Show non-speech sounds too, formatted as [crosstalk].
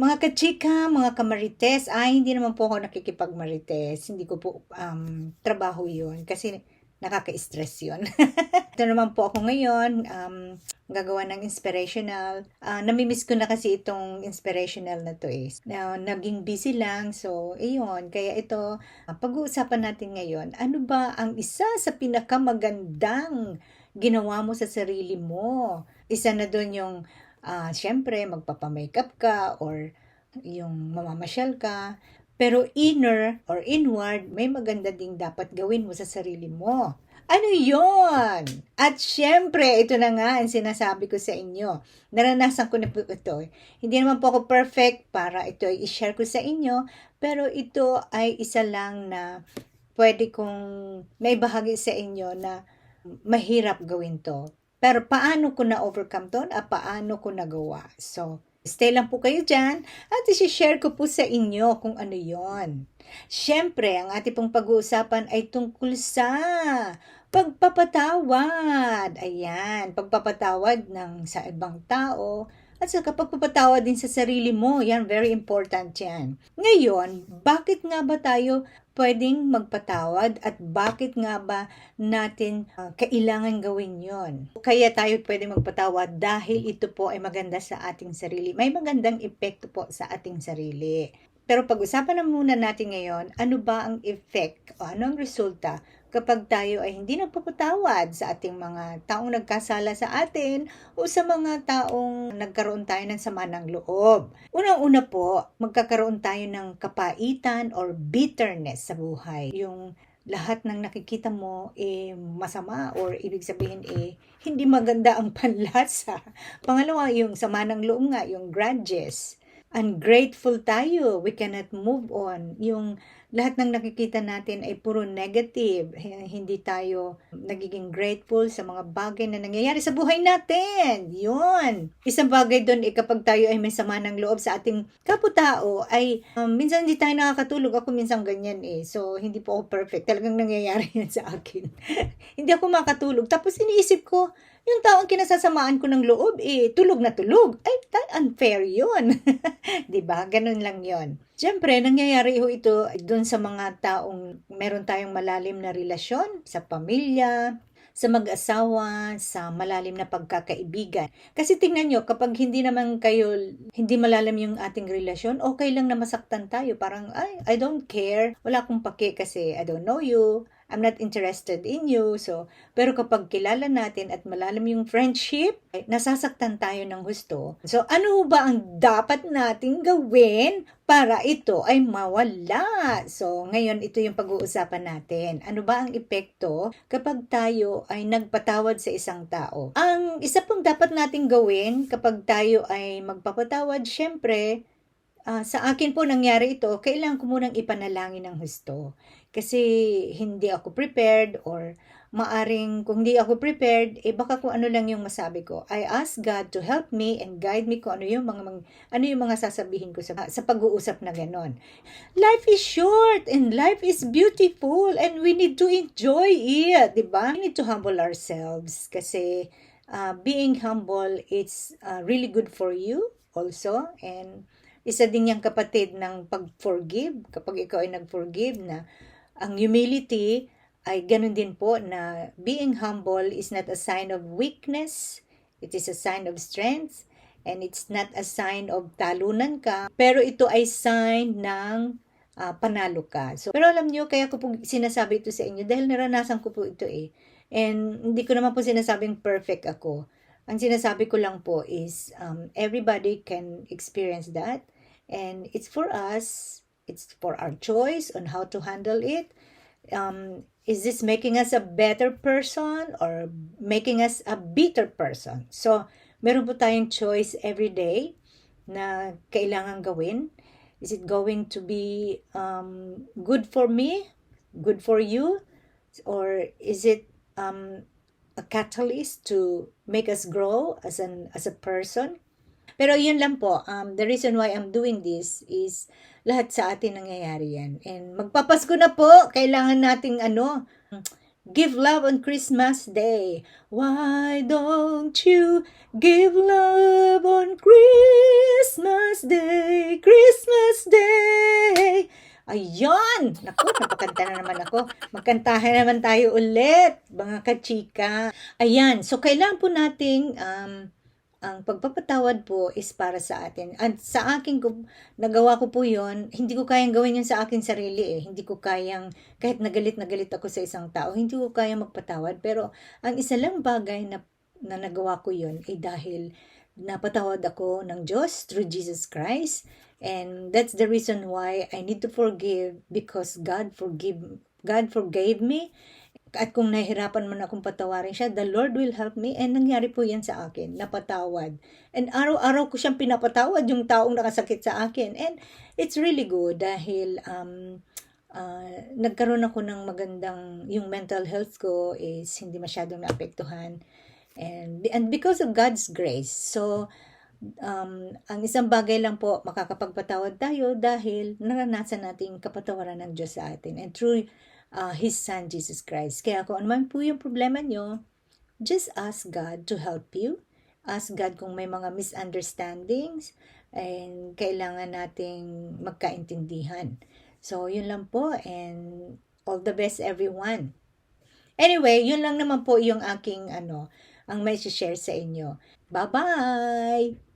Mga kachika, mga kamarites, ay hindi naman po ako nakikipagmarites. Hindi ko po um, trabaho yun kasi nakaka-stress yun. [laughs] Ito naman po ako ngayon, um, gagawa ng inspirational. Uh, namimiss ko na kasi itong inspirational na to eh. Na, naging busy lang, so iyon. Kaya ito, uh, pag-uusapan natin ngayon, ano ba ang isa sa pinakamagandang ginawa mo sa sarili mo? Isa na doon yung uh, syempre, magpapamakeup ka or yung mamamasyal ka. Pero inner or inward, may maganda ding dapat gawin mo sa sarili mo. Ano yon? At syempre, ito na nga ang sinasabi ko sa inyo. Naranasan ko na po ito. Hindi naman po ako perfect para ito ay i-share ko sa inyo. Pero ito ay isa lang na pwede kong may bahagi sa inyo na mahirap gawin to. Pero paano ko na-overcome to at paano ko nagawa? So, stay lang po kayo dyan at isi-share ko po sa inyo kung ano yon. Siyempre, ang ating pong pag-uusapan ay tungkol sa pagpapatawad. Ayan, pagpapatawad ng sa ibang tao at sa pagpapatawad din sa sarili mo. Yan, very important yan. Ngayon, bakit nga ba tayo pwedeng magpatawad at bakit nga ba natin uh, kailangan gawin yon? Kaya tayo pwedeng magpatawad dahil ito po ay maganda sa ating sarili. May magandang epekto po sa ating sarili. Pero pag-usapan na muna natin ngayon, ano ba ang effect o ano ang resulta kapag tayo ay hindi nagpapatawad sa ating mga taong nagkasala sa atin o sa mga taong nagkaroon tayo ng sama ng loob. Unang-una po, magkakaroon tayo ng kapaitan or bitterness sa buhay. Yung lahat ng nakikita mo eh masama or ibig sabihin eh hindi maganda ang [laughs] panlasa. Pangalawa, yung sama ng loob nga, yung grudges ungrateful tayo. We cannot move on. Yung lahat ng nakikita natin ay puro negative. Hindi tayo nagiging grateful sa mga bagay na nangyayari sa buhay natin. Yun. Isang bagay doon eh, kapag tayo ay may sama ng loob sa ating kaputao ay um, minsan hindi tayo nakakatulog. Ako minsan ganyan eh. So, hindi po ako perfect. Talagang nangyayari [laughs] yan sa akin. [laughs] hindi ako makatulog. Tapos iniisip ko, yung taong kinasasamaan ko ng loob, eh, tulog na tulog. Ay, unfair yun. [laughs] ba? Ganun lang yon. Siyempre, nangyayari ho ito doon sa mga taong meron tayong malalim na relasyon sa pamilya, sa mag-asawa, sa malalim na pagkakaibigan. Kasi tingnan nyo, kapag hindi naman kayo, hindi malalim yung ating relasyon, okay lang na masaktan tayo. Parang, ay, I don't care. Wala akong pake kasi I don't know you. I'm not interested in you. So, pero kapag kilala natin at malalim yung friendship, nasasaktan tayo ng gusto. So, ano ba ang dapat nating gawin para ito ay mawala? So, ngayon ito yung pag-uusapan natin. Ano ba ang epekto kapag tayo ay nagpatawad sa isang tao? Ang isa pong dapat nating gawin kapag tayo ay magpapatawad, syempre, uh, sa akin po nangyari ito, kailangan ko munang ipanalangin ng husto. Kasi hindi ako prepared or maaring kung hindi ako prepared, eh baka kung ano lang yung masabi ko. I ask God to help me and guide me kung ano yung mga, mga ano yung mga sasabihin ko sa, sa pag-uusap na ganon. Life is short and life is beautiful and we need to enjoy it, di ba? We need to humble ourselves kasi uh, being humble, it's uh, really good for you also and isa din yung kapatid ng pag-forgive kapag ikaw ay nag-forgive na ang humility ay ganun din po na being humble is not a sign of weakness, it is a sign of strength, and it's not a sign of talunan ka, pero ito ay sign ng uh, panalo ka. So, pero alam niyo, kaya ko po sinasabi ito sa inyo dahil naranasan ko po ito eh. And hindi ko naman po sinasabing perfect ako. Ang sinasabi ko lang po is um, everybody can experience that. And it's for us It's for our choice on how to handle it. Um, is this making us a better person or making us a bitter person? So, meron po tayong choice every day na kailangan gawin. Is it going to be um, good for me? Good for you? Or is it um, a catalyst to make us grow as an as a person? Pero yun lang po, um, the reason why I'm doing this is lahat sa atin nangyayari yan. And magpapasko na po, kailangan nating ano, give love on Christmas Day. Why don't you give love on Christmas Day? Christmas Day! Ayun! Naku, napakanta na naman ako. Magkantahan naman tayo ulit, mga kachika. Ayan, so kailangan po nating um, ang pagpapatawad po is para sa atin. At sa akin, nagawa ko po yon hindi ko kayang gawin yun sa akin sarili eh. Hindi ko kayang, kahit nagalit na galit ako sa isang tao, hindi ko kayang magpatawad. Pero ang isa lang bagay na, na nagawa ko yon ay dahil napatawad ako ng Diyos through Jesus Christ. And that's the reason why I need to forgive because God forgive God forgave me. At kung nahihirapan man akong patawarin siya, the Lord will help me. And nangyari po yan sa akin, napatawad. And araw-araw ko siyang pinapatawad yung taong nakasakit sa akin. And it's really good dahil um, uh, nagkaroon ako ng magandang, yung mental health ko is hindi masyadong naapektuhan. And, and because of God's grace. So, um, ang isang bagay lang po, makakapagpatawad tayo dahil naranasan nating kapatawaran ng Diyos sa atin. And through uh, His Son, Jesus Christ. Kaya kung ano man po yung problema nyo, just ask God to help you. Ask God kung may mga misunderstandings and kailangan nating magkaintindihan. So, yun lang po and all the best everyone. Anyway, yun lang naman po yung aking ano, ang may share sa inyo. Bye-bye!